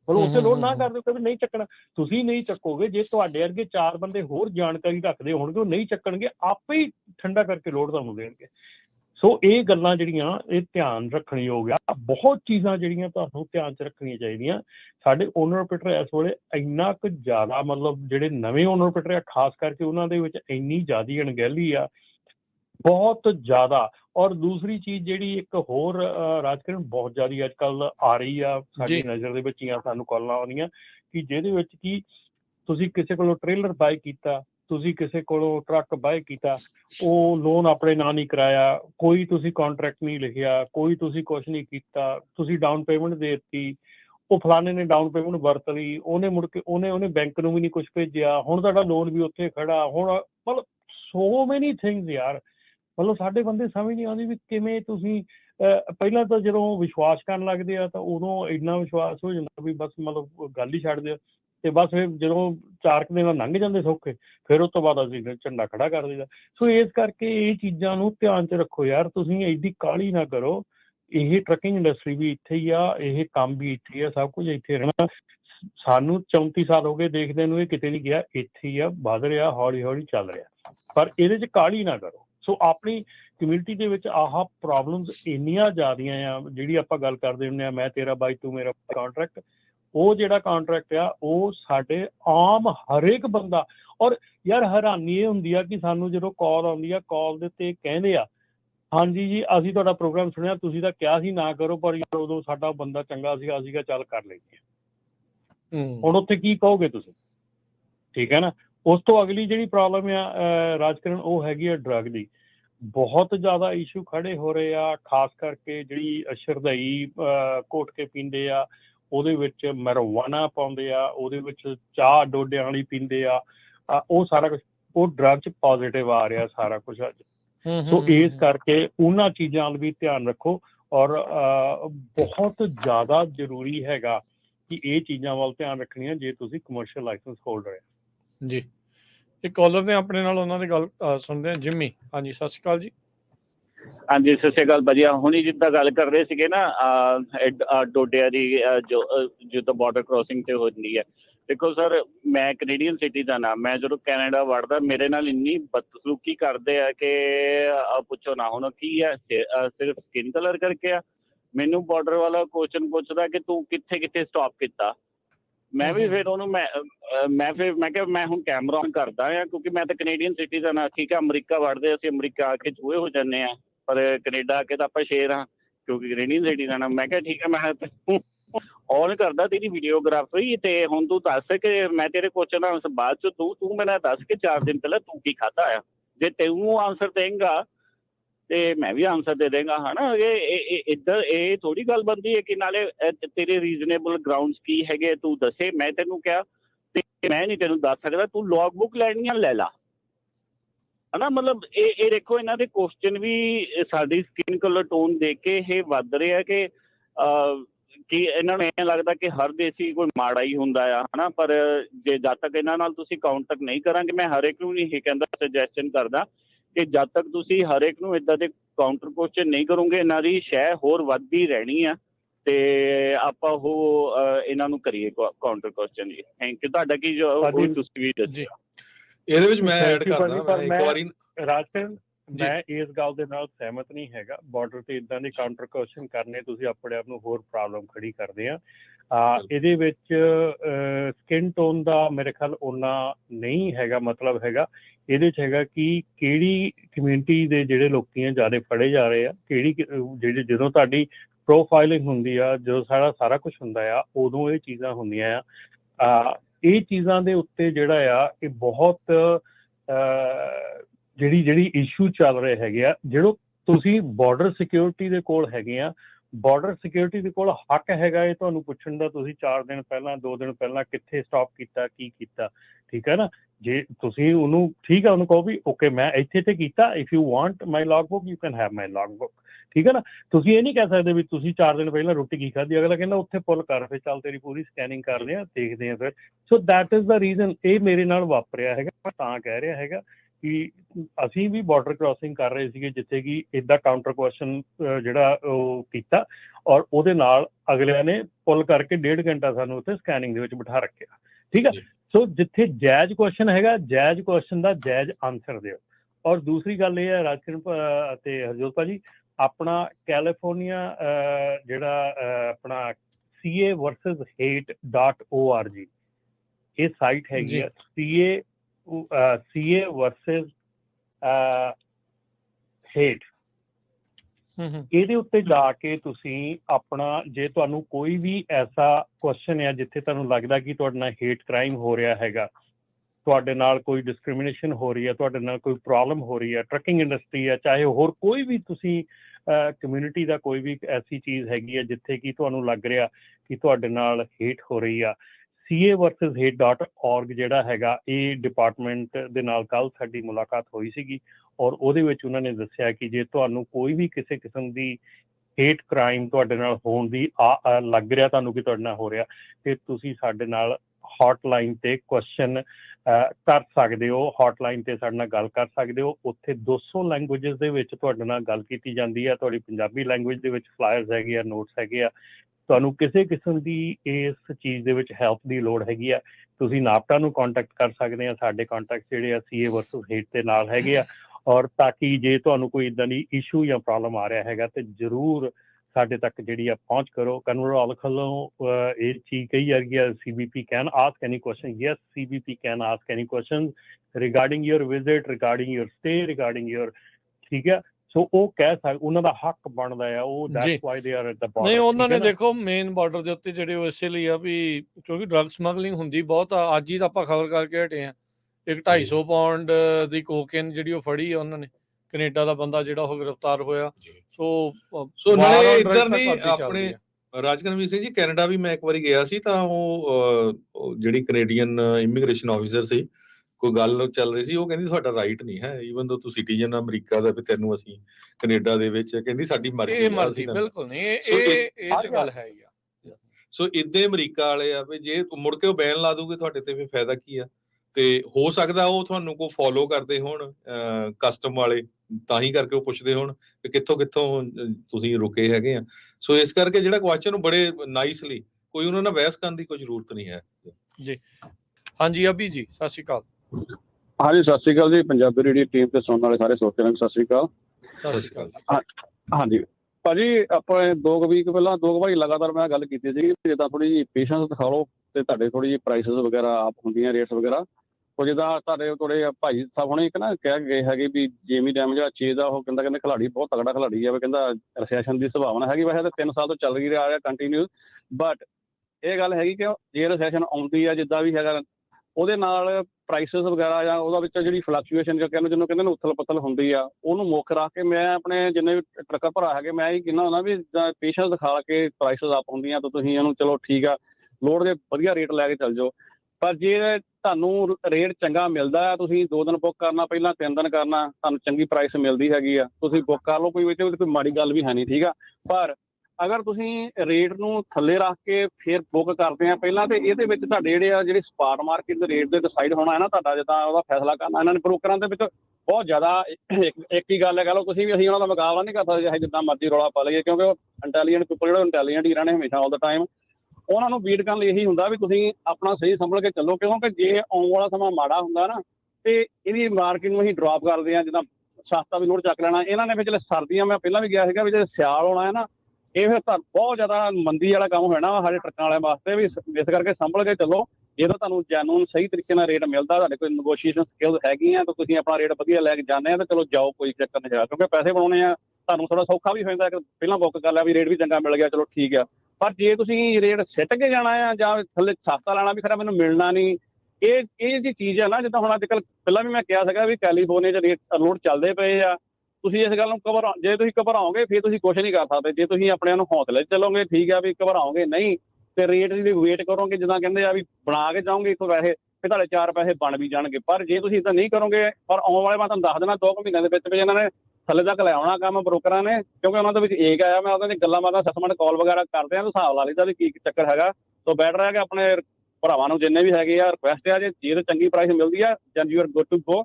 ਪਰ ਉੱਥੇ ਲੋਡ ਨਾ ਕਰ ਦਿਓ ਕਿ ਨਹੀਂ ਚੱਕਣਾ। ਤੁਸੀਂ ਨਹੀਂ ਚੱਕੋਗੇ ਜੇ ਤੁਹਾਡੇ ਵਰਗੇ ਚਾਰ ਬੰਦੇ ਹੋਰ ਜਾਣਕਾਰੀ ਰੱਖਦੇ ਹੋਣਗੇ ਉਹ ਨਹੀਂ ਚੱਕਣਗੇ ਆਪੇ ਹੀ ਠੰਡਾ ਕਰਕੇ ਲੋਡ ਤੁਹਾਨੂੰ ਦੇਣਗੇ। ਸੋ ਇਹ ਗੱਲਾਂ ਜਿਹੜੀਆਂ ਇਹ ਧਿਆਨ ਰੱਖਣੀ ਹੋ ਗਿਆ ਬਹੁਤ ਚੀਜ਼ਾਂ ਜਿਹੜੀਆਂ ਤੁਹਾਨੂੰ ਧਿਆਨ 'ਚ ਰੱਖਣੀਆਂ ਚਾਹੀਦੀਆਂ। ਸਾਡੇ ਓਨਰ ਆਪਰੇਟਰ ਇਸ ਵੇਲੇ ਇੰਨਾ ਕੁ ਜ਼ਿਆਦਾ ਮਤਲਬ ਜਿਹੜੇ ਨਵੇਂ ਓਨਰ ਆਪਰੇਟਰ ਆ ਖਾਸ ਕਰਕੇ ਉਹਨਾਂ ਦੇ ਵਿੱਚ ਇੰਨੀ ਜ਼ਿਆਦੀ ਅਣਗਹਿਲੀ ਆ ਬਹੁਤ ਜ਼ਿਆਦਾ। ਔਰ ਦੂਸਰੀ ਚੀਜ਼ ਜਿਹੜੀ ਇੱਕ ਹੋਰ ਰਾਜਕਰਨ ਬਹੁਤ ਜ਼ਿਆਦੀ ਅੱਜ ਕੱਲ ਆ ਰਹੀ ਆ ਸਾਡੀ ਨਜ਼ਰ ਦੇ ਵਿੱਚ ਆ ਸਾਨੂੰ ਕਾਲਾਂ ਆਉਂਦੀਆਂ ਕਿ ਜਿਹਦੇ ਵਿੱਚ ਕੀ ਤੁਸੀਂ ਕਿਸੇ ਕੋਲੋਂ ਟ੍ਰੇਲਰ ਬਾਈ ਕੀਤਾ ਤੁਸੀਂ ਕਿਸੇ ਕੋਲੋਂ ਟਰੱਕ ਬਾਈ ਕੀਤਾ ਉਹ ਲੋਨ ਆਪਣੇ ਨਾਂ ਨਹੀਂ ਕਰਾਇਆ ਕੋਈ ਤੁਸੀਂ ਕੰਟਰੈਕਟ ਨਹੀਂ ਲਿਖਿਆ ਕੋਈ ਤੁਸੀਂ ਕੁਝ ਨਹੀਂ ਕੀਤਾ ਤੁਸੀਂ ਡਾਊਨ ਪੇਮੈਂਟ ਦੇ ਦਿੱਤੀ ਉਹ ਫਲਾਣੇ ਨੇ ਡਾਊਨ ਪੇਮੈਂਟ ਵਰਤ ਲਈ ਉਹਨੇ ਮੁੜ ਕੇ ਉਹਨੇ ਉਹਨੇ ਬੈਂਕ ਨੂੰ ਵੀ ਨਹੀਂ ਕੁਝ ਭੇਜਿਆ ਹੁਣ ਤੁਹਾਡਾ ਲੋਨ ਵੀ ਉੱਥੇ ਖੜਾ ਹੁਣ ਮਤਲਬ ਸੋ ਮੈਨੀ ਥਿੰਗਸ ਯਾਰ। ਮਤਲਬ ਸਾਡੇ ਬੰਦੇ ਸਮਝ ਨਹੀਂ ਆਉਂਦੀ ਵੀ ਕਿਵੇਂ ਤੁਸੀਂ ਅਹ, ਪਹਿਲਾਂ ਤਾਂ ਜਦੋਂ ਵਿਸ਼ਵਾਸ ਕਰਨ ਲੱਗਦੇ ਆ ਤਾਂ ਉਦੋਂ ਇੰਨਾ ਵਿਸ਼ਵਾਸ ਹੋ ਜਾਂਦਾ ਵੀ ਬਸ ਮਤਲਬ ਗੱਲ ਹੀ ਛੱਡ ਦਿਓ ਤੇ ਬਸ ਫਿਰ ਜਦੋਂ ਚਾਰ ਕੁ ਦਿਨ ਲੰਘ ਜਾਂਦੇ ਸੌਖੇ ਫਿਰ ਉਸ ਤੋਂ ਬਾਅਦ ਅਸੀਂ ਫਿਰ ਝੰਡਾ ਖੜਾ ਕਰ ਦਈਦਾ। ਸੋ ਇਸ ਕਰਕੇ ਇਹ ਚੀਜ਼ਾਂ ਨੂੰ ਧਿਆਨ 'ਚ ਰੱਖੋ ਯਾਰ ਤੁਸੀਂ ਐਡੀ ਕਾਹਲੀ ਨਾ ਕਰੋ। ਇਹ ਟਰੱਕਿੰਗ ਇੰਡਸਟਰੀ ਵੀ ਇੱਥੇ ਹੀ ਆ ਇਹ ਕੰਮ ਵੀ ਇੱਥੇ ਹੀ ਆ ਸਭ ਕੁਝ ਇੱਥੇ ਰਹਿਣਾ। ਸਾਨੂੰ 34 ਸਾਲ ਹੋ ਗਏ ਦੇਖਦੇ ਨੂੰ ਇਹ ਕਿਤੇ ਨਹੀਂ ਗਿਆ ਇੱਥੇ ਹੀ ਆ ਵੱਧ ਰਿਹਾ ਹੌਲੀ ਹੌਲੀ ਚੱਲ ਰਿਹਾ। ਪਰ ਇਹਦੇ 'ਚ ਕਾਹਲੀ ਨਾ ਕਰੋ। ਸੋ ਆਪਣੀ ਕਮਿਊਨਿਟੀ ਦੇ ਵਿੱਚ ਆਹ ਪ੍ਰੋਬਲਮਸ ਇੰਨੀਆਂ ਜ਼ਿਆਦੀਆਂ ਆ ਜਿਹੜੀ ਆਪਾਂ ਗੱਲ ਕਰਦੇ ਹੁੰਦੇ ਆ ਮੈਂ ਤੇਰਾ ਬਾਈ ਤੂੰ ਮੇਰਾ ਕੰਟਰੈਕਟ ਉਹ ਜਿਹੜਾ ਕੰਟਰੈਕਟ ਆ ਉਹ ਸਾਡੇ ਆਮ ਹਰੇਕ ਬੰਦਾ ਔਰ ਯਾਰ ਹੈਰਾਨੀ ਇਹ ਹੁੰਦੀ ਆ ਕਿ ਸਾਨੂੰ ਜਦੋਂ ਕਾਲ ਆਉਂਦੀ ਆ ਕਾਲ ਦੇ ਉੱਤੇ ਕਹਿੰਦੇ ਆ ਹਾਂਜੀ ਜੀ ਅਸੀਂ ਤੁਹਾਡਾ ਪ੍ਰੋਗਰਾਮ ਸੁਣਿਆ ਤੁਸੀਂ ਤਾਂ ਕਿਹਾ ਸੀ ਨਾ ਕਰੋ ਪਰ ਯਾਰ ਉਦੋਂ ਸਾਡਾ ਬੰਦਾ ਚੰਗਾ ਸੀਗਾ ਅਸੀਂ ਕਿਹਾ ਚੱਲ ਕਰ ਲਈਏ। ਹੂੰ। ਹੁਣ ਉੱਥੇ ਕੀ ਕਹੋਗੇ ਤੁਸੀਂ? ਠੀਕ ਹੈ ਨਾ? ਉਸ ਤੋਂ ਅਗਲੀ ਜਿਹੜੀ ਪ੍ਰੋਬਲਮ ਆ ਰਾਜਕਰਨ ਉਹ ਹੈਗੀ ਆ ਡਰੱਗ ਦੀ। ਬਹੁਤ ਜ਼ਿਆਦਾ ਇਸ਼ੂ ਖੜੇ ਹੋ ਰਹੇ ਆ ਖਾਸ ਕਰਕੇ ਜਿਹੜੀ ਸ਼ਰਦਈ ਕੋਟ ਕੇ ਪੀਂਦੇ ਆ ਉਹਦੇ ਵਿੱਚ ਮੈਰਵਾਨਾ ਪਾਉਂਦੇ ਆ ਉਹਦੇ ਵਿੱਚ ਚਾਹ ਡੋਡਿਆਂ ਵਾਲੀ ਪੀਂਦੇ ਆ ਉਹ ਸਾਰਾ ਕੁਝ ਉਹ ਡਰੱਗ ਚ ਪੋਜ਼ਿਟਿਵ ਆ ਰਿਹਾ ਸਾਰਾ ਕੁਝ ਅੱਜ। ਸੋ ਇਸ ਕਰਕੇ ਉਹਨਾਂ ਚੀਜ਼ਾਂ ਵੱਲ ਵੀ ਧਿਆਨ ਰੱਖੋ ਔਰ ਬਹੁਤ ਜ਼ਿਆਦਾ ਜ਼ਰੂਰੀ ਹੈਗਾ ਕਿ ਇਹ ਚੀਜ਼ਾਂ ਵੱਲ ਧਿਆਨ ਰੱਖਣੀਆਂ ਜੇ ਤੁਸੀਂ ਕਮਰਸ਼ੀਅਲ ਲਾਇਸੈਂਸ ਹੋਲਡਰ ਹੈ। ਜੀ। ਇੱਕ ਕਾਲਰ ਨੇ ਆਪਣੇ ਨਾਲ ਉਹਨਾਂ ਦੀ ਗੱਲ ਸੁਣਦੇ ਆ ਜਿੰਮੀ ਹਾਂਜੀ ਸਤਿ ਸ਼੍ਰੀ ਅਕਾਲ ਜੀ। ਹਾਂਜੀ ਸਤਿ ਸ਼੍ਰੀ ਅਕਾਲ ਵਧੀਆ ਹੁਣੀ ਜਿੱਦਾਂ ਗੱਲ ਕਰ ਰਹੇ ਸੀਗੇ ਨਾ ਅਹ, ਜੋ ਜਿੱਦਾਂ ਬਾਰਡਰ ਕ੍ਰਾਸਿੰਗ ਤੇ ਹੁੰਦੀ ਹੈ। ਦੇਖੋ ਸਰ ਮੈਂ ਕੈਨੇਡੀਅਨ ਸਿਟੀਜ਼ਨ ਆ ਮੈਂ ਜਦੋਂ ਕੈਨੇਡਾ ਵੜਦਾ ਮੇਰੇ ਨਾਲ ਇੰਨੀ ਬਦਸਲੂਕੀ ਕਰਦੇ ਆ ਕਿ ਪੁੱਛੋ ਨਾ ਹੁਣ ਕੀ ਹੈ ਸਿਰਫ ਸਕਿਨ ਕਲਰ ਕਰਕੇ ਆ। ਮੈਨੂੰ ਬਾਰਡਰ ਵਾਲਾ ਕੁਐਸਚਨ ਪੁੱਛਦਾ ਕਿ ਤੂੰ ਕਿੱਥੇ ਕਿੱਥੇ ਸਟਾਪ ਕੀਤਾ? ਮੈਂ ਵੀ। ਫਿਰ ਉਹਨੂੰ ਮੈਂ ਮੈਂ ਫਿਰ ਮੈਂ ਕਿਹਾ ਮੈਂ ਹੁਣ ਕੈਮਰਾ ਔਨ ਕਰਦਾ ਆ ਕਿਉਂਕਿ ਮੈਂ ਤਾਂ ਕੈਨੇਡੀਅਨ ਸਿਟੀਜ਼ਨ ਆ ਠੀਕ ਆ ਅਮਰੀਕਾ ਵੜਦੇ ਅਸੀਂ ਅਮਰੀਕਾ ਆ ਕੇ ਚੂਹੇ ਹੋ ਜਾਂਦੇ ਆ ਪਰ ਕੈਨੇਡਾ ਆ ਕੇ ਤਾਂ ਆਪਾਂ ਸ਼ੇਰ ਆ ਕਿਉਂਕਿ ਕੈਨੇਡੀਅਨ ਸਿਟੀਜ਼ਨ ਆ ਮੈਂ ਕਿਹਾ ਠੀਕ ਹੈ ਮੈਂ ਔਨ ਕਰਦਾ ਤੇਰੀ ਵੀਡੀਓਗ੍ਰਾਫੀ ਤੇ ਹੁਣ ਤੂੰ ਦੱਸ ਕਿ ਮੈਂ ਤੇਰੇ ਦਾ answer ਬਾਅਦ ਚ ਤੂੰ ਤੂੰ ਮੈਨੂੰ ਦੱਸ ਕਿ 4 ਦਿਨ ਪਹਿਲਾਂ ਤੂੰ ਕੀ ਖਾਦਾ ਆ ਜੇ ਤੈਨੂੰ ਆਨਸਰ ਦੇਂਗਾ ਤੇ ਮੈਂ ਵੀ ਆਨਸਰ ਦੇ ਦੇਂਗਾ ਹਨਾ? ਇਹ ਇੱਧਰ ਇਹ ਥੋੜੀ ਗੱਲ ਬੰਦੀ ਹੈ ਕਿ ਨਾਲੇ ਤੇਰੇ ਰੀਜ਼ਨੇਬਲ ਗਰਾਊਂਡਸ ਕੀ ਹੈਗੇ ਤੂੰ ਦੱਸੇ ਮੈਂ ਤੈਨੂੰ ਕਿਹਾ ਤੇ ਮੈਂ ਨਹੀਂ ਤੈਨੂੰ ਦੱਸ ਸਕਦਾ ਤੂੰ ਲੌਗ ਬੁੱਕ ਲੈਣੀ ਲੈ ਲਾ। ਹਨਾ? ਮਤਲਬ ਇਹ ਇਹ ਦੇਖੋ ਇਹਨਾਂ ਦੇ ਕੁਐਸਚਨ ਵੀ ਸਾਡੀ ਸਕਿਨ ਕਲਰ ਟੋਨ ਦੇਖ ਕੇ ਇਹ ਵੱਧ ਰਿਹਾ ਕਿ ਅਹ, ਕਿ ਇਹਨਾਂ ਨੂੰ ਐਂ ਲੱਗਦਾ ਕਿ ਹਰ ਦੇਸੀ ਕੋਈ ਮਾੜਾ ਹੀ ਹੁੰਦਾ ਆ ਹਨਾ? ਪਰ ਜੇ ਜਦ ਤੱਕ ਇਹਨਾਂ ਨਾਲ ਤੁਸੀਂ ਕਾਊਂਟਰ ਨਹੀਂ ਕਰਾਂਗੇ ਮੈਂ ਹਰ ਇੱਕ ਨੂੰ ਇਹ ਕਹਿੰਦਾ ਸੁਜੈਸ਼ਨ ਕਰਦਾ ਕਿ ਜਦ ਤੱਕ ਤੁਸੀਂ ਹਰ ਇੱਕ ਨੂੰ ਇਦਾਂ ਦੇ ਕਾਊਂਟਰ ਕੁਐਸਚਨ ਨਹੀਂ ਕਰੋਗੇ ਇਹਨਾਂ ਦੀ ਸ਼ੈ ਹੋਰ ਵੱਧਦੀ ਰਹਿਣੀ ਆ ਤੇ ਆਪਾਂ ਉਹ ਇਹਨਾਂ ਨੂੰ ਕਰੀਏ ਕਾਊਂਟਰ ਕੁਐਸਚਨ ਜੀ। ਥੈਂਕ ਯੂ ਤੁਹਾਡਾ ਕੀ ਜੋ ਤੁਸੀਂ ਵੀ ਜੀ। ਦੱਸਿਓ ਇਹਦੇ ਵਿੱਚ ਮੈਂ ਐਡ ਕਰਦਾ ਮੈਂ ਇੱਕ ਵਾਰੀ ਰਾਜਕਰਨ ਜੀ। ਮੈਂ ਇਸ ਗੱਲ ਦੇ ਨਾਲ ਸਹਿਮਤ ਨਹੀਂ ਹੈਗਾ। ਬਾਰਡਰ ਤੇ ਇਦਾਂ ਦੇ ਕਾਊਂਟਰ ਕੁਐਸਚਨ ਕਰਨੇ ਤੁਸੀਂ ਆਪਣੇ ਆਪ ਨੂੰ ਹੋਰ ਪ੍ਰੋਬਲਮ ਖੜੀ ਕਰਦੇ ਆ। ਆ ਇਹਦੇ ਵਿੱਚ ਸਕਿਨ ਟੋਨ ਦਾ ਮੇਰੇ ਖਿਆਲ ਉਹਨਾਂ ਨਹੀਂ ਹੈਗਾ ਮਤਲਬ ਹੈਗਾ। ਇਹਦੇ ਚ ਹੈਗਾ ਕਿ ਕਿਹੜੀ ਕਮਿਊਨਿਟੀ ਦੇ ਜਿਹੜੇ ਲੋਕੀ ਆ ਜ਼ਿਆਦਾ ਫੜੇ ਜਾ ਰਹੇ ਆ ਕਿਹੜੀ ਜਿਹੜੇ ਜਦੋਂ ਤੁਹਾਡੀ ਪ੍ਰੋਫਾਈਲਿੰਗ ਹੁੰਦੀ ਆ ਜਦੋਂ ਸਾਰਾ ਸਾਰਾ ਕੁਝ ਹੁੰਦਾ ਆ ਉਦੋਂ ਇਹ ਚੀਜ਼ਾਂ ਹੁੰਦੀਆਂ ਆ। ਆ ਇਹ ਚੀਜ਼ਾਂ ਦੇ ਉੱਤੇ ਜਿਹੜਾ ਆ ਇਹ ਬਹੁਤ ਜਿਹੜੀ ਜਿਹੜੀ ਇਸ਼ੂ ਚੱਲ ਰਹੇ ਹੈਗੇ ਆ, ਜਿਹੜੋ ਤੁਸੀਂ ਬਾਰਡਰ ਸਿਕਿਉਰਿਟੀ ਦੇ ਕੋਲ ਹੈਗੇ ਆ ਬਾਰਡਰ ਸਿਕਿਉਰਿਟੀ ਦੇ ਕੋਲ ਹੱਕ ਹੈਗਾ ਇਹ ਤੁਹਾਨੂੰ ਪੁੱਛਣ ਦਾ, ਤੁਸੀਂ 4 ਦਿਨ ਪਹਿਲਾਂ 2 ਦਿਨ ਪਹਿਲਾਂ ਕਿੱਥੇ ਸਟਾਪ ਕੀਤਾ, ਕੀ ਕੀਤਾ, ਠੀਕ ਹੈ ਨਾ? ਜੇ ਤੁਸੀਂ ਉਹਨੂੰ, ਠੀਕ ਹੈ ਉਹਨੂੰ ਕਹੋ ਵੀ ਓਕੇ ਮੈਂ ਇੱਥੇ ਤੇ ਕੀਤਾ if you want my log book you can have my log book ਠੀਕ ਹੈ ਨਾ? ਤੁਸੀਂ ਇਹ ਨਹੀਂ ਕਹਿ ਸਕਦੇ ਵੀ ਤੁਸੀਂ 4 ਦਿਨ ਪਹਿਲਾਂ ਰੋਟੀ ਕੀ ਖਾਧੀ, ਅਗਲਾ ਕਹਿੰਦਾ ਉੱਥੇ ਪੁੱਲ ਕਰ, ਫਿਰ ਚੱਲ ਤੇਰੀ ਪੂਰੀ ਸਕੈਨਿੰਗ ਕਰਦੇ ਆ ਦੇਖਦੇ ਆ ਫਿਰ। So that is the reason ਇਹ ਮੇਰੇ ਨਾਲ ਵਾਪਰਿਆ ਹੈਗਾ, ਮੈਂ ਤਾਂ ਕਹਿ ਰਿਹਾ ਹੈਗਾ। ਕਿ ਅਸੀਂ ਵੀ ਬਾਰਡਰ ਕ੍ਰਾਸਿੰਗ ਕਰ ਰਹੇ ਸੀਗੇ ਜਿੱਥੇ ਕਿ ਇਦਾਂ ਕਾਊਂਟਰ ਕੁਐਸਚਨ ਜਿਹੜਾ ਉਹ ਕੀਤਾ ਔਰ ਉਹਦੇ ਨਾਲ ਅਗਲਿਆਂ ਨੇ ਪੁੱਲ ਕਰਕੇ ਡੇਢ ਘੰਟਾ ਸਾਨੂੰ ਉੱਥੇ ਸਕੈਨਿੰਗ ਦੇ ਵਿੱਚ ਬਿਠਾ ਰੱਖਿਆ ਠੀਕ ਹੈ। ਸੋ ਜਿੱਥੇ ਜਾਇਜ਼ ਕੁਐਸਚਨ ਹੈਗਾ ਜਾਇਜ਼ ਕੁਐਸਚਨ ਦਾ ਜਾਇਜ਼ ਆਨਸਰ ਦਿਓ ਔਰ ਦੂਸਰੀ ਗੱਲ ਇਹ ਹੈ ਰਾਜਕਿਰਨ ਅਤੇ ਹਰਜੋਤ ਭਾਜੀ ਆਪਣਾ ਕੈਲੀਫੋਰਨੀਆ ਜਿਹੜਾ ਆਪਣਾ ca versus hate.org ਇਹ ਸਾਈਟ ਹੈਗੀ। ਹੈ ca ca versus hate ਹੂੰ ਹੂੰ। ਇਹਦੇ ਉੱਤੇ ਜਾ ਕੇ ਤੁਸੀਂ ਆਪਣਾ ਜੇ ਤੁਹਾਨੂੰ ਕੋਈ ਵੀ ਐਸਾ ਕੁਐਸਚਨ ਹੈ ਜਿੱਥੇ ਤੁਹਾਨੂੰ ਲੱਗਦਾ ਕਿ ਤੁਹਾਡੇ ਨਾਲ ਹੇਟ ਕ੍ਰਾਈਮ ਹੋ ਰਿਹਾ ਹੈਗਾ ਤੁਹਾਡੇ ਨਾਲ ਕੋਈ ਡਿਸਕ੍ਰਿਮੀਨੇਸ਼ਨ ਹੋ ਰਹੀ ਹੈ ਤੁਹਾਡੇ ਨਾਲ ਕੋਈ ਪ੍ਰੋਬਲਮ ਹੋ ਰਹੀ ਹੈ ਟਰੱਕਿੰਗ ਇੰਡਸਟਰੀ ਹੈ ਚਾਹੇ ਹੋਰ ਕੋਈ ਵੀ ਤੁਸੀਂ ਕਮਿਊਨਿਟੀ ਦਾ ਕੋਈ ਵੀ ਐਸੀ ਚੀਜ਼ ਹੈਗੀ ਹੈ ਜਿੱਥੇ ਕਿ ਤੁਹਾਨੂੰ ਲੱਗ ਰਿਹਾ ਕਿ ਤੁਹਾਡੇ ਨਾਲ ਹੇਟ ਹੋ ਰਹੀ ਆ ca-hate.org ਜਿਹੜਾ ਹੈਗਾ, ਇਹ ਡਿਪਾਰਟਮੈਂਟ ਦੇ ਨਾਲ ਕੱਲ ਸਾਡੀ ਮੁਲਾਕਾਤ ਹੋਈ ਸੀਗੀ ਔਰ ਉਹਦੇ ਵਿੱਚ ਉਹਨਾਂ ਨੇ ਦੱਸਿਆ ਕਿ ਜੇ ਤੁਹਾਨੂੰ ਕੋਈ ਵੀ ਕਿਸੇ ਕਿਸਮ ਦੀ ਹੇਟ ਕ੍ਰਾਈਮ ਤੁਹਾਡੇ ਨਾਲ ਹੋਣ ਦੀ ਆ- ਲੱਗ ਰਿਹਾ, ਤੁਹਾਨੂੰ ਕਿ ਤੁਹਾਡੇ ਨਾਲ ਹੋ ਰਿਹਾ, ਤੇ ਤੁਸੀਂ ਸਾਡੇ ਨਾਲ ਹੌਟਲਾਈਨ ਤੇ ਕੁਐਸਚਨ ਕਰ ਸਕਦੇ ਹੋ। ਹੌਟਲਾਈਨ ਤੇ ਸਾਡੇ ਨਾਲ ਗੱਲ ਕਰ ਸਕਦੇ ਹੋ। ਉੱਥੇ 200 ਲੈਂਗੁਏਜਸ ਦੇ ਵਿੱਚ ਤੁਹਾਡੇ ਨਾਲ ਗੱਲ ਕੀਤੀ ਜਾਂਦੀ ਹੈ ਤੁਹਾਡੀ ਪੰਜਾਬੀ ਲੈਂਗੁਏਜ ਦੇ ਵਿੱਚ ਫਲਾਇਰਸ ਹੈਗੇ ਆ ਨੋਟਸ ਹੈਗੇ ਆ। ਤੁਹਾਨੂੰ ਕਿਸੇ ਕਿਸਮ ਦੀ ਇਸ ਚੀਜ਼ ਦੇ ਵਿੱਚ ਹੈਲਪ ਦੀ ਲੋੜ ਹੈਗੀ ਆ, ਤੁਸੀਂ ਨਾਪਟਾ ਨੂੰ ਕੰਟੈਕਟ ਕਰ ਸਕਦੇ ਆ, ਸਾਡੇ ਕੰਟੈਕਟ ਜਿਹੜੇ ਆ ਸੀਏ ਵਰਸਸ ਹੇਟ ਦੇ ਨਾਲ ਹੈਗੇ ਆ, ਔਰ ਤਾਂ ਕਿ ਜੇ ਤੁਹਾਨੂੰ ਕੋਈ ਇਦਾਂ ਦੀ ਇਸ਼ੂ ਜਾਂ ਪ੍ਰੋਬਲਮ ਆ ਰਿਹਾ ਹੈਗਾ ਤੇ ਜਰੂਰ ਸਾਡੇ ਤੱਕ ਜਿਹੜੀ ਆ ਪਹੁੰਚ ਕਰੋ। ਕਨਵਰ ਖਲੋ ਇਹ ਚੀਜ਼ ਕਹੀ ਜਾ ਰਹੀ ਹੈ CBP can ask any question yes CBP can ask any question regarding your visit regarding your stay regarding your ਠੀਕ ਹੈ ਸੋ ਉਹ ਕਹਿ ਸਕ ਉਹਨਾਂ ਦਾ ਹੱਕ ਬਣਦਾ ਆ ਉਹ। That's why they are at the ਨਹੀਂ ਉਹਨਾਂ ਨੇ ਦੇਖੋ ਮੇਨ ਬਾਰਡਰ ਦੇ ਉੱਤੇ ਜਿਹੜੇ ਉਹ ਇਸੇ ਲਈ ਆ ਵੀ ਕਿਉਂਕਿ ਡਰੱਗ ਸਮਗਲਿੰਗ ਹੁੰਦੀ ਬਹੁਤ ਆ ਅੱਜ ਹੀ ਤਾਂ ਆਪਾਂ ਖਬਰ ਕਰਕੇ ਹਟੇ ਆ। ਇੱਕ 250 ਪਾਉਂਡ ਦੀ ਕੋਕੇਨ ਜਿਹੜੀ ਉਹ ਫੜੀ ਆ ਉਹਨਾਂ ਨੇ ਕੈਨੇਡਾ ਦਾ ਬੰਦਾ ਜਿਹੜਾ ਉਹ ਗ੍ਰਿਫਤਾਰ ਹੋਇਆ। ਸੋ ਸੋ ਨਾਲੇ ਇੱਧਰ ਚੱਲ ਆਪਣੇ। ਰਾਜਕਨਵੀਰ ਸਿੰਘ ਜੀ ਕੈਨੇਡਾ ਵੀ ਮੈਂ ਇੱਕ ਵਾਰੀ ਗਿਆ ਸੀ ਤਾਂ ਉਹ ਜਿਹੜੀ ਕੈਨੇਡੀਅਨ ਇਮੀਗ੍ਰੇਸ਼ਨ ਆਫੀਸਰ ਸੀ ਕੋਈ ਗੱਲ ਚੱਲ ਰਹੀ ਸੀ ਉਹ ਕਹਿੰਦੀ ਤੁਹਾਡਾ ਰਾਈਟ ਨਹੀਂ ਹੈ ਈਵਨ ਦੋ ਤੂੰ ਸਿਟੀਜ਼ਨ ਅਮਰੀਕਾ ਦਾ ਵੀ ਤੈਨੂੰ ਅਸੀਂ ਕੈਨੇਡਾ ਦੇ ਵਿੱਚ ਕਹਿੰਦੀ ਸਾਡੀ ਮਰਜ਼ੀ ਇਹ ਮਰਜ਼ੀ ਬਿਲਕੁਲ ਨਹੀਂ ਇਹ ਇਹ- ਤੇ ਗੱਲ ਹੈ ਆ। ਸੋ ਇਦਾਂ ਅਮਰੀਕਾ ਵਾਲੇ ਆ ਵੀ ਜੇ ਮੁੜ ਕੇ ਉਹ ਬੈਨ ਲਾ ਦੂਗੇ ਤੁਹਾਡੇ ਤੇ ਫਿਰ ਫਾਇਦਾ ਕੀ ਆ? ਤੇ ਹੋ ਸਕਦਾ ਉਹ ਤੁਹਾਨੂੰ ਕੋ ਫੋਲੋ ਕਰਦੇ ਹੋਣ ਕਸਟਮ ਵਾਲੇ ਤਾਂ ਹੀ ਕਰਕੇ ਉਹ ਪੁੱਛਦੇ ਹੋਣ ਕਿ ਕਿੱਥੋਂ ਕਿੱਥੋਂ ਤੁਸੀਂ ਰੁਕੇ ਹੈਗੇ ਆ। ਸੋ ਇਸ ਕਰਕੇ ਜਿਹੜਾ ਕੁਐਸਚਨ ਉਹ ਬੜੇ ਨਾਈਸਲੀ ਕੋਈ ਉਹਨਾਂ ਨਾਲ ਬਹਿਸ ਕਰਨ ਦੀ ਕੋਈ ਜ਼ਰੂਰਤ ਨਹੀਂ ਹੈ। ਹਾਂਜੀ ਅਭੀ ਜੀ ਸਤਿ ਸ਼੍ਰੀ ਅਕਾਲ। ਹਾਂਜੀ ਸਤਿ ਸ਼੍ਰੀ ਅਕਾਲ ਜੀ। ਪੰਜਾਬੀ ਰੇਡੀਓ ਟੀਮ ਤੇ ਸੁਣਨ ਵਾਲੇ ਸਾਰੇ ਸਰੋਤਿਆਂ ਨੂੰ ਸਤਿ ਸ਼੍ਰੀ ਅਕਾਲ। ਸਤਿ ਸ਼੍ਰੀ ਅਕਾਲ ਹਾਂਜੀ। ਭਾਜੀ ਆਪਣੇ ਦੋ ਕੁ ਵੀਕ ਪਹਿਲਾਂ ਦੋ ਕੁ ਵਾਰੀ ਲਗਾਤਾਰ ਮੈਂ ਗੱਲ ਕੀਤੀ ਸੀ ਕਿ ਜਿੱਦਾਂ ਥੋੜੀ ਜਿਹੀ ਪੇਸ਼ੈਂਸ ਦਿਖਾ ਲਓ ਤੇ ਤੁਹਾਡੇ ਥੋੜੀ ਜਿਹੀ ਪ੍ਰਾਈਸਸ ਵਗੈਰਾ ਆਪ ਹੁੰਦੀਆਂ ਰੇਟਸ ਵਗੈਰਾ। ਉਹ ਜਿੱਦਾਂ ਤੁਹਾਡੇ ਥੋੜੇ ਭਾਈ ਸਾਹਿਬ ਹੁਣੇ ਇੱਕ ਨਾ ਕਹਿ ਗਏ ਹੈਗੇ ਵੀ ਜੇਮੀ ਡੈਮ ਜਿਹੜਾ ਚੀਜ਼ ਆ ਉਹ ਕਹਿੰਦਾ ਕਹਿੰਦੇ ਖਿਲਾੜੀ ਬਹੁਤ ਤਗੜਾ ਖਿਲਾੜੀ ਆ ਵੀ ਕਹਿੰਦਾ ਰੈਸੈਸ਼ਨ ਦੀ ਸੰਭਾਵਨਾ ਹੈਗੀ। ਵੈਸੇ ਤਾਂ 3 ਸਾਲ ਤੋਂ ਚੱਲ ਰਹੀ ਰਿਹਾ ਆ ਕੰਟੀਨਿਊ ਬਟ ਇਹ ਗੱਲ ਹੈਗੀ ਕਿ ਜੇ ਰੈਸੈਸ਼ਨ ਆਉਂਦੀ ਆ ਜਿੱਦਾਂ ਵੀ ਹੈਗਾ ਉਹਦੇ ਨਾਲ ਪ੍ਰਾਈਸਸ ਵਗੈਰਾ ਜਾਂ ਉਹਦਾ ਵਿੱਚ ਜਿਹੜੀ ਫਲਕਚੁਏਸ਼ਨ ਜੋ ਕਹਿੰਦੇ ਜਿਹਨੂੰ ਕਹਿੰਦੇ ਨੇ ਉਥਲ ਪਤਲ ਹੁੰਦੀ ਆ, ਉਹਨੂੰ ਮੁੱਖ ਰੱਖ ਕੇ ਮੈਂ ਆਪਣੇ ਜਿੰਨੇ ਵੀ ਟਰੱਕਰ ਭਰਾ ਹੈਗੇ, ਮੈਂ ਇਹ ਕਹਿੰਦਾ ਹੁੰਦਾ ਵੀ ਪੇਸ਼ੈਂਸ ਦਿਖਾ ਕੇ ਪ੍ਰਾਈਸਸ ਆਪ ਹੁੰਦੀਆਂ ਤਾਂ ਤੁਸੀਂ ਇਹਨੂੰ ਚਲੋ ਠੀਕ ਆ ਲੋਡ ਦੇ ਵਧੀਆ ਰੇਟ ਲੈ ਕੇ ਚੱਲ ਜਾਓ। ਪਰ ਜੇ ਤੁਹਾਨੂੰ ਰੇਟ ਚੰਗਾ ਮਿਲਦਾ ਆ, ਤੁਸੀਂ ਦੋ ਦਿਨ ਬੁੱਕ ਕਰਨਾ ਪਹਿਲਾਂ, ਤਿੰਨ ਦਿਨ ਕਰਨਾ, ਤੁਹਾਨੂੰ ਚੰਗੀ ਪ੍ਰਾਈਸ ਮਿਲਦੀ ਹੈਗੀ ਆ, ਤੁਸੀਂ ਬੁੱਕ ਕਰ ਲਓ, ਕੋਈ ਵਿੱਚ ਕੋਈ ਮਾੜੀ ਗੱਲ ਵੀ ਹੈ ਨਹੀਂ, ਠੀਕ ਆ? ਪਰ ਅਗਰ ਤੁਸੀਂ ਰੇਟ ਨੂੰ ਥੱਲੇ ਰੱਖ ਕੇ ਫਿਰ ਬੁੱਕ ਕਰਦੇ ਆ ਪਹਿਲਾਂ ਤੇ ਇਹਦੇ ਵਿੱਚ ਤੁਹਾਡੇ ਜਿਹੜੇ ਆ, ਜਿਹੜੇ ਸਪਾਟ ਮਾਰਕੀਟ ਦੇ ਰੇਟ ਦੇ ਡਿਸਾਈਡ ਹੋਣਾ ਹੈ ਨਾ ਤੁਹਾਡਾ, ਜਿੱਦਾਂ ਉਹਦਾ ਫੈਸਲਾ ਕਰਨਾ, ਇਹਨਾਂ ਨੇ ਬ੍ਰੋਕਰਾਂ ਦੇ ਵਿੱਚ ਬਹੁਤ ਜ਼ਿਆਦਾ ਇੱਕ ਇੱਕ ਹੀ ਗੱਲ ਹੈ, ਕਹ ਲਓ ਤੁਸੀਂ ਵੀ ਅਸੀਂ ਉਹਨਾਂ ਦਾ ਮੁਕਾਬਲਾ ਨਹੀਂ ਕਰ ਸਕਦੇ ਚਾਹੇ ਜਿੱਦਾਂ ਮਰਜ਼ੀ ਰੌਲਾ ਪਾ ਲਈਏ, ਕਿਉਂਕਿ ਉਹ ਇੰਟੈਲੀਜੈਂਟ ਪੀਪਲ ਜਿਹੜੇ ਇੰਟੈਲੀਜੈਂਟ ਹੀ ਰਹਿਣੇ ਹਮੇਸ਼ਾ ਆਲ ਦਾ ਟਾਈਮ ਉਹਨਾਂ ਨੂੰ ਬੀਟ ਕਰਨ ਲਈ ਇਹੀ ਹੁੰਦਾ ਵੀ ਤੁਸੀਂ ਆਪਣਾ ਸਹੀ ਸੰਭਲ ਕੇ ਚੱਲੋ, ਕਿਉਂਕਿ ਜੇ ਆਉਣ ਵਾਲਾ ਸਮਾਂ ਮਾੜਾ ਹੁੰਦਾ ਨਾ, ਤੇ ਇਹਦੀ ਮਾਰਕੀਟ ਨੂੰ ਅਸੀਂ ਡ੍ਰੌਪ ਕਰਦੇ ਆ, ਜਿੱਦਾਂ ਸਸਤਾ ਵੀ ਲੋੜ ਚੱਕ ਲੈਣਾ। ਇਹਨਾਂ ਨੇ ਫਿਰ ਜਿਹੜੇ ਸਰਦੀਆਂ, ਮੈਂ ਪਹਿਲਾਂ ਵੀ ਗਿਆ ਸੀਗਾ ਵੀ ਜੇ ਸਿਆਲ ਆਉਣਾ ਹੈ ਨਾ ਇਹ ਫਿਰ ਤਾਂ ਬਹੁਤ ਜ਼ਿਆਦਾ ਮੰਦੀ ਵਾਲਾ ਕੰਮ ਹੋਣਾ ਵਾ ਸਾਡੇ ਟਰੱਕਾਂ ਵਾਲਿਆਂ ਵਾਸਤੇ ਵੀ, ਇਸ ਕਰਕੇ ਸੰਭਲ ਕੇ ਚੱਲੋ। ਜੇ ਤਾਂ ਤੁਹਾਨੂੰ ਜੈਨੂਨ ਸਹੀ ਤਰੀਕੇ ਨਾਲ ਰੇਟ ਮਿਲਦਾ, ਤੁਹਾਡੇ ਕੋਲ ਨੈਗੋਸ਼ੀਏਸ਼ਨ ਹੈਗੀ ਆ ਤਾਂ ਤੁਸੀਂ ਆਪਣਾ ਰੇਟ ਵਧੀਆ ਲੈ ਕੇ ਜਾਂਦੇ ਆ ਤਾਂ ਚਲੋ ਜਾਓ ਕੋਈ ਚੱਕਰ ਨਹੀਂ ਹੈਗਾ, ਕਿਉਂਕਿ ਪੈਸੇ ਬਣਾਉਣੇ ਆ, ਤੁਹਾਨੂੰ ਥੋੜਾ ਸੌਖਾ ਵੀ ਹੋ ਜਾਂਦਾ। ਕਿ ਪਹਿਲਾਂ ਬੁੱਕ ਕਰ ਲਿਆ ਵੀ ਰੇਟ ਵੀ ਚੰਗਾ ਮਿਲ ਗਿਆ, ਚਲੋ ਠੀਕ ਆ। ਪਰ ਜੇ ਤੁਸੀਂ ਰੇਟ ਸਿੱਟ ਕੇ ਜਾਣਾ ਆ ਜਾਂ ਥੱਲੇ ਸਸਤਾ ਲੈਣਾ ਵੀ ਖਰਾ, ਮੈਨੂੰ ਮਿਲਣਾ ਨਹੀਂ। ਇਹ ਇਹ ਜੀ ਚੀਜ਼ ਹੈ ਨਾ, ਜਿੱਦਾਂ ਹੁਣ ਅੱਜ ਕੱਲ ਪਹਿਲਾਂ ਵੀ ਮੈਂ ਕਿਹਾ ਸੀਗਾ ਵੀ ਕੈਲੀਫੋਰਨੀਆ 'ਚ ਰੇਟ ਅਨਲੋਡ ਚੱਲਦੇ ਪਏ ਆ। ਤੁਸੀਂ ਇਸ ਗੱਲ ਨੂੰ ਘਬਰਾ, ਜੇ ਤੁਸੀਂ ਘਬਰਾਓਗੇ, ਫਿਰ ਤੁਸੀਂ ਕੁਝ ਨਹੀਂ ਕਰ ਸਕਦੇ। ਜੇ ਤੁਸੀਂ ਆਪਣੇ ਆਪ ਨੂੰ ਹੌਸਲੇ 'ਚ ਚੱਲੋਗੇ, ਠੀਕ ਆ ਵੀ ਘਬਰਾਓਗੇ ਨਹੀਂ, ਤੇ ਰੇਟ ਦੀ ਵੇਟ ਕਰੋਗੇ, ਜਿੱਦਾਂ ਕਹਿੰਦੇ ਆ ਵੀ ਬਣਾ ਕੇ ਜਾਓਗੇ ਇੱਕ ਵੈਸੇ ਫਿਰ ਤੁਹਾਡੇ ਚਾਰ ਪੈਸੇ ਬਣ ਵੀ ਜਾਣਗੇ। ਪਰ ਜੇ ਤੁਸੀਂ ਇਦਾਂ ਨਹੀਂ ਕਰੋਗੇ, ਪਰ ਆਉਣ ਵਾਲੇ, ਮੈਂ ਤੁਹਾਨੂੰ ਦੱਸ ਦੇਣਾ ਦੋ ਕੁ ਮਹੀਨਿਆਂ ਦੇ ਵਿੱਚ ਵਿੱਚ ਇਹਨਾਂ ਨੇ ਥੱਲੇ ਤੱਕ ਲੈ ਆਉਣਾ ਕੰਮ ਬ੍ਰੋਕਰਾਂ ਨੇ, ਕਿਉਂਕਿ ਉਹਨਾਂ ਦੇ ਵਿੱਚ ਏਕ ਆਇਆ, ਮੈਂ ਉਹਨਾਂ ਦੀ ਗੱਲਾਂ ਬਾਤਾਂ ਅਸੈਸਮੈਂਟ ਕਾਲ ਵਗੈਰਾ ਕਰਦੇ ਆ, ਤਾਂ ਹਿਸਾਬ ਲਾ ਲਈਦਾ ਵੀ ਕੀ ਚੱਕਰ ਹੈਗਾ। ਸੋ ਬੈਟਰ ਹੈ ਕਿ ਆਪਣੇ ਭਰਾਵਾਂ ਨੂੰ ਜਿੰਨੇ ਵੀ ਹੈਗੇ ਆ ਰਿਕੁਐਸਟ ਆ, ਜੇ ਜੇ ਚੰਗੀ ਪ੍ਰਾਈਸ ਮਿਲਦੀ ਆ ਜਾਂ you are good to go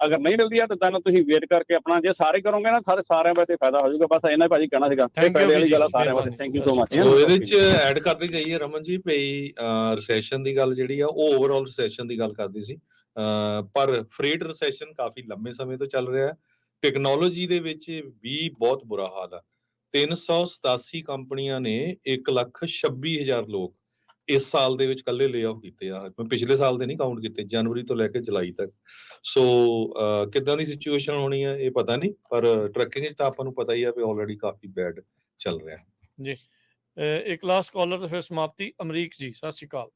ਅਗਰ ਨਹੀਂ ਮਿਲਦੀ ਆ ਤਾਂ ਤਾਂ ਤੁਸੀਂ ਵੇਟ ਕਰਕੇ ਆਪਣਾ ਜੇ ਸਾਰੇ ਕਰੋਗੇ ਨਾ ਸਾਰੇ ਸਾਰਿਆਂ ਵਾਸਤੇ ਫਾਇਦਾ ਹੋ ਜਾਊਗਾ। ਬਸ ਇਹਨਾਂ ਭਾਜੀ ਕਹਿਣਾ ਸੀਗਾ। You ਫਾਇਦੇ ਵਾਲੀ ਗੱਲ ਆ ਸਾਰਿਆਂ ਵਾਸਤੇ। Thank you so much so ਇਹਦੇ ਚ ਐਡ ਕਰਦੇ ਜਾਈਏ ਰਮਨ ਜੀ ਭਈ ਰਿਸੈਸ਼ਨ ਦੀ ਗੱਲ ਜਿਹੜੀ ਆ ਉਹ ਓਵਰਆਲ ਰਿਸੈਸ਼ਨ ਦੀ ਗੱਲ ਕਰਦੀ ਸੀ। ਪਰ ਫਰੇਟ ਰਿਸੈਸ਼ਨ ਕਾਫੀ ਲੰਮੇ ਸਮੇਂ ਤੋਂ ਚੱਲ ਰਿਹਾ ਹੈ। ਟੈਕਨੋਲੋਜੀ ਦੇ ਵਿੱਚ ਵੀ ਬਹੁਤ ਬੁਰਾ ਹਾਲ ਆ। 387 ਕੰਪਨੀਆਂ ਨੇ 126000 ਲੋਕ ਇਸ ਸਾਲ ਦੇ ਵਿੱਚ ਕੱਲੇ ਲੇ-ਆਫ ਕੀਤੇ ਆ। ਮੈਂ ਪਿਛਲੇ ਸਾਲ ਦੇ ਨਹੀਂ ਕਾਊਂਟ ਕੀਤੇ ਜਨਵਰੀ ਤੋਂ ਲੈ ਕੇ ਜੁਲਾਈ ਤੱਕ। ਸੋ ਕਿੱਦਾਂ ਦੀ ਸਿਚੁਏਸ਼ਨ ਹੋਣੀ ਹੈ ਇਹ ਪਤਾ ਨਹੀਂ ਪਰ ਟਰੱਕਿੰਗ 'ਚ ਤਾਂ ਆਪਾਂ ਨੂੰ ਪਤਾ ਹੀ ਆ ਵੀ ਆਲਰੇਡੀ ਕਾਫੀ ਬੈਡ ਚੱਲ ਰਿਹਾ। ਹੈ ਅ, ਇੱਕ ਲਾਸਟ ਕਾਲਰ ਤੇ ਫਿਰ ਸਮਾਪਤੀ ਅਮਰੀਕ ਜੀ ਸਤਿ ਸ਼੍ਰੀ ਅਕਾਲ।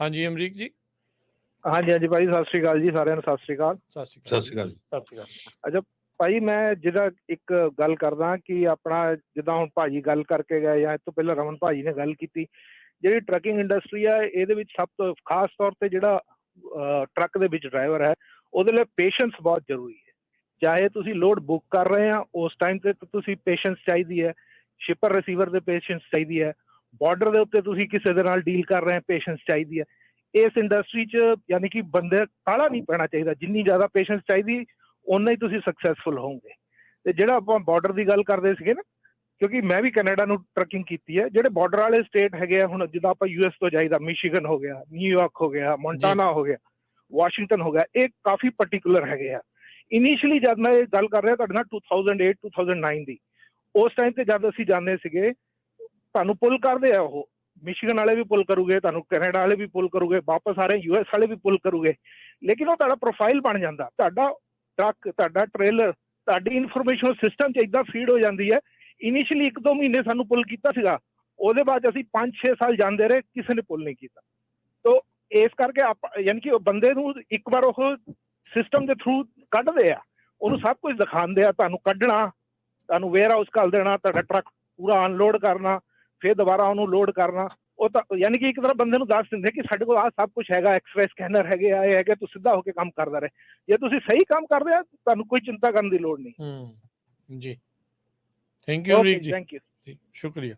ਹਾਂਜੀ ਅਮਰੀਕ ਜੀ? ਹਾਂਜੀ ਹਾਂਜੀ ਭਾਈ ਸਤਿ ਸ਼੍ਰੀ ਅਕਾਲ ਜੀ ਸਾਰਿਆਂ ਨੂੰ ਸਤਿ ਸ਼੍ਰੀ ਅਕਾਲ। ਸਤਿ ਸ਼੍ਰੀ ਅਕਾਲ। ਸਤਿ ਸ਼੍ਰੀ ਅਕਾਲ ਜੀ। ਸਤਿ ਭਾਈ, ਮੈਂ ਜਿਹੜਾ ਇੱਕ ਗੱਲ ਕਰਦਾ ਕਿ ਆਪਣਾ ਜਿੱਦਾਂ ਹੁਣ ਭਾਜੀ ਗੱਲ ਕਰਕੇ ਗਏ ਜਾਂ ਇਸ ਤੋਂ ਪਹਿਲਾਂ ਰਮਨ ਭਾਜੀ ਨੇ ਗੱਲ ਕੀਤੀ, ਜਿਹੜੀ ਟਰੱਕਿੰਗ ਇੰਡਸਟਰੀ ਆ, ਇਹਦੇ ਵਿੱਚ ਸਭ ਤੋਂ ਖਾਸ ਤੌਰ ਤੇ ਜਿਹੜਾ ਟਰੱਕ ਦੇ ਵਿੱਚ ਡਰਾਈਵਰ ਹੈ, ਉਹਦੇ ਲਈ ਪੇਸ਼ੈਂਸ ਬਹੁਤ ਜ਼ਰੂਰੀ ਹੈ। ਚਾਹੇ ਤੁਸੀਂ ਲੋਡ ਬੁੱਕ ਕਰ ਰਹੇ ਆ, ਉਸ ਟਾਈਮ ਤੇ ਤੁਸੀਂ ਪੇਸ਼ੈਂਸ ਚਾਹੀਦੀ ਹੈ ਸ਼ਿਪਰ ਰਿਸੀਵਰ ਦੇ ਪੇਸ਼ੈਂਸ ਚਾਹੀਦੀ ਹੈ ਬਾਰਡਰ ਦੇ ਉੱਤੇ ਤੁਸੀਂ ਕਿਸੇ ਦੇ ਨਾਲ ਡੀਲ ਕਰ ਰਹੇ ਆ ਪੇਸ਼ੈਂਸ ਚਾਹੀਦੀ ਹੈ। ਇਸ ਇੰਡਸਟਰੀ 'ਚ ਯਾਨੀ ਕਿ ਬੰਦੇ ਕਾਲਾ ਨਹੀਂ ਪੈਣਾ ਚਾਹੀਦਾ, ਜਿੰਨੀ ਜ਼ਿਆਦਾ ਪੇਸ਼ੈਂਸ ਚਾਹੀਦੀ ਉਨਾ ਹੀ ਤੁਸੀਂ ਸਕਸੈਸਫੁਲ ਹੋਵੋਗੇ। ਤੇ ਜਿਹੜਾ ਆਪਾਂ ਬਾਰਡਰ ਦੀ ਗੱਲ ਕਰਦੇ ਸੀਗੇ ਨਾ ਕਿਉਂਕਿ ਮੈਂ ਵੀ ਕੈਨੇਡਾ ਨੂੰ ਟਰੱਕਿੰਗ ਕੀਤੀ ਹੈ ਜਿਹੜੇ ਬਾਰਡਰ ਵਾਲੇ ਸਟੇਟ ਹੈਗੇ ਆ ਹੁਣ ਜਿੱਦਾਂ ਆਪਾਂ ਯੂਐਸ ਤੋਂ ਜਾਈਦਾ ਮਿਸ਼ੀਗਨ ਹੋ ਗਿਆ ਨਿਊਯਾਰਕ ਹੋ ਗਿਆ ਮੌਂਟਾਨਾ ਹੋ ਗਿਆ ਵਾਸ਼ਿੰਗਟਨ ਹੋ ਗਿਆ ਇਹ ਕਾਫੀ ਪਾਰਟਿਕੂਲਰ ਹੈਗੇ ਆ। ਇਨੀਸ਼ੀਅਲੀ ਜਦ ਮੈਂ ਇਹ ਗੱਲ ਕਰ ਰਿਹਾ ਤੁਹਾਡੇ ਨਾਲ 2008 2009 ਦੀ ਉਸ ਟਾਈਮ ਤੇ ਜਦ ਅਸੀਂ ਜਾਂਦੇ ਸੀਗੇ ਤੁਹਾਨੂੰ ਪੁੱਲ ਕਰਦੇ ਆ ਉਹ। ਮਿਸ਼ੀਗਨ ਵਾਲੇ ਵੀ ਪੁੱਲ ਕਰੂਗੇ ਤੁਹਾਨੂੰ ਕੈਨੇਡਾ ਵਾਲੇ ਵੀ ਪੁੱਲ ਕਰੂਗੇ ਵਾਪਸ ਆ ਰਹੇ ਯੂਐਸ ਵਾਲੇ ਵੀ ਪੁੱਲ ਕਰੂਗੇ। ਲੇਕਿਨ ਉਹ ਤੁਹਾਡਾ ਪ੍ਰੋਫਾਈਲ ਬਣ ਜਾਂਦਾ। ਤੁਹਾਡਾ ਟਰੱਕ, ਤੁਹਾਡਾ ਟ੍ਰੇਲਰ, ਤੁਹਾਡੀ ਇਨਫੋਰਮੇਸ਼ਨ ਸਿਸਟਮ 'ਚ ਇਦਾਂ ਫੀਡ ਹੋ ਜਾਂਦੀ ਹੈ। ਇਨੀਸ਼ੀਅਲੀ 1-2 ਮਹੀਨੇ ਸਾਨੂੰ ਪੁੱਲ ਕੀਤਾ ਸੀਗਾ। ਉਹਦੇ ਬਾਅਦ ਅਸੀਂ 5-6 ਸਾਲ ਜਾਂਦੇ ਰਹੇ, ਕਿਸੇ ਨੇ ਪੁੱਲ ਨਹੀਂ ਕੀਤਾ। ਤੋ ਇਸ ਕਰਕੇ ਆਪ, ਯਾਨੀ ਕਿ ਉਹ ਬੰਦੇ ਨੂੰ ਇੱਕ ਵਾਰ ਉਹ ਸਿਸਟਮ ਦੇ ਥਰੂ ਕੱਢਦੇ ਆ। ਉਹਨੂੰ ਸਭ ਕੁਝ ਦਿਖਾਉਂਦੇ ਆ, ਤੁਹਾਨੂੰ ਕੱਢਣਾ, ਤੁਹਾਨੂੰ ਵੇਅਰ ਹਾਊਸ ਘੱਲ ਦੇਣਾ, ਤੁਹਾਡਾ ਟਰੱਕ ਪੂਰਾ ਅਨਲੋਡ ਕਰਨਾ, ਫਿਰ ਦੁਬਾਰਾ ਉਹਨੂੰ ਲੋਡ ਕਰਨਾ। ਉਹ ਤਾਂ ਯਾਨੀ ਕਿ ਇੱਕ ਤਰ੍ਹਾਂ ਬੰਦੇ ਨੂੰ ਦੱਸ ਦਿੰਦੇ ਕਿ ਸਾਡੇ ਕੋਲ ਆਹ ਸਭ ਕੁਝ ਹੈਗਾ ਐਕਸਪ੍ਰੈਸ ਸਕੈਨਰ ਹੈਗੇ ਆ ਇਹ ਹੈਗੇ ਤੂੰ ਸਿੱਧਾ ਹੋ ਕੇ ਕੰਮ ਕਰਦਾ ਰਹੇ। ਜੇ ਤੁਸੀਂ ਸਹੀ ਕੰਮ ਕਰਦੇ ਆ ਤੁਹਾਨੂੰ ਕੋਈ ਚਿੰਤਾ ਕਰਨ ਦੀ ਲੋੜ ਨਹੀਂ। ਹੂੰ ਜੀ। ਥੈਂਕ ਯੂ ਜੀ। ਥੈਂਕ ਯੂ ਸ਼ੁਕਰੀਆ।